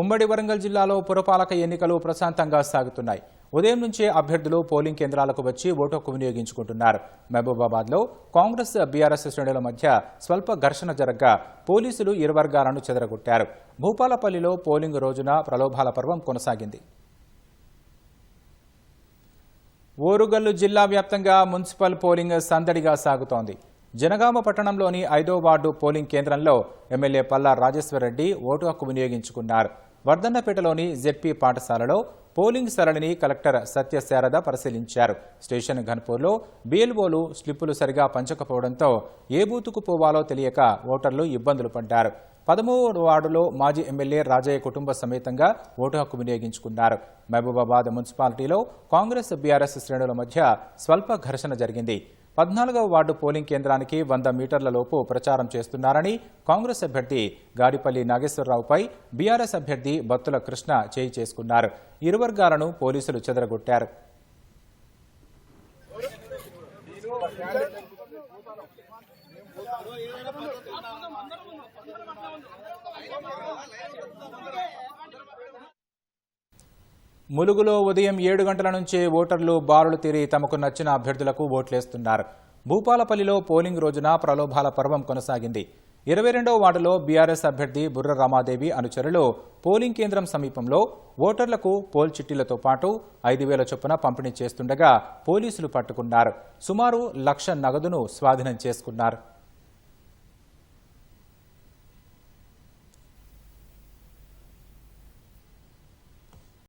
ఉమ్మడి వరంగల్ జిల్లాలో పురపాలక ఎన్నికలు ప్రశాంతంగా సాగుతున్నాయి. ఉదయం నుంచే అభ్యర్థులు పోలింగ్ కేంద్రాలకు వచ్చి ఓటు హక్కు వినియోగించుకుంటున్నారు. మహబూబాబాద్లో కాంగ్రెస్ బీఆర్ఎస్ శ్రేణుల మధ్య స్వల్ప ఘర్షణ జరగ్గా పోలీసులు ఇరు వర్గాలను చెదరగొట్టారు. భూపాలపల్లిలో పోలింగ్ రోజున ప్రలోభాల పర్వం కొనసాగింది. ఓరుగల్లు జిల్లా వ్యాప్తంగా మున్సిపల్ పోలింగ్ సందడిగా సాగుతోంది. జనగామ పట్టణంలోని ఐదో వార్డు పోలింగ్ కేంద్రంలో ఎమ్మెల్యే పల్లా రాజేశ్వరరెడ్డి ఓటు హక్కు వినియోగించుకున్నారు. వర్ధన్నపేటలోని జెడ్పీ పాఠశాలలో పోలింగ్ సరళిని కలెక్టర్ సత్యశారద పరిశీలించారు. స్టేషన్ ఘన్పూర్లో బీఎల్ఓలు స్లిప్పులు సరిగా పంచకపోవడంతో ఏ బూతుకు పోవాలో తెలియక ఓటర్లు ఇబ్బందులు పడ్డారు. పదమూడు వార్డులో మాజీ ఎమ్మెల్యే రాజయ్య కుటుంబ సమేతంగా ఓటు హక్కు వినియోగించుకున్నారు. మహబూబాబాద్ మున్సిపాలిటీలో కాంగ్రెస్ బీఆర్ఎస్ శ్రేణుల మధ్య స్వల్ప ఘర్షణ జరిగింది. పద్నాలుగవ వార్డు పోలింగ్ కేంద్రానికి వంద మీటర్ల లోపు ప్రచారం చేస్తున్నారని కాంగ్రెస్ అభ్యర్థి గాడిపల్లి నాగేశ్వరరావుపై బీఆర్ఎస్ అభ్యర్థి బత్తుల కృష్ణ చేయి చేసుకున్నారు. ఇరు వర్గాలను పోలీసులు చెదరగొట్టారు. ములుగులో ఉదయం ఏడు గంటల నుంచే ఓటర్లు బారులు తీరి తమకు నచ్చిన అభ్యర్థులకు ఓట్లేస్తున్నారు. భూపాలపల్లిలో పోలింగ్ రోజున ప్రలోభాల పర్వం కొనసాగింది. ఇరవై రెండవ వార్డులో బీఆర్ఎస్ అభ్యర్థి బుర్ర రమాదేవి అనుచరులు పోలింగ్ కేంద్రం సమీపంలో ఓటర్లకు పోల్ చిట్టీలతో పాటు ఐదు వేల చొప్పున పంపిణీ చేస్తుండగా పోలీసులు పట్టుకున్నారు. సుమారు లక్ష నగదును స్వాధీనం చేసుకున్నారు.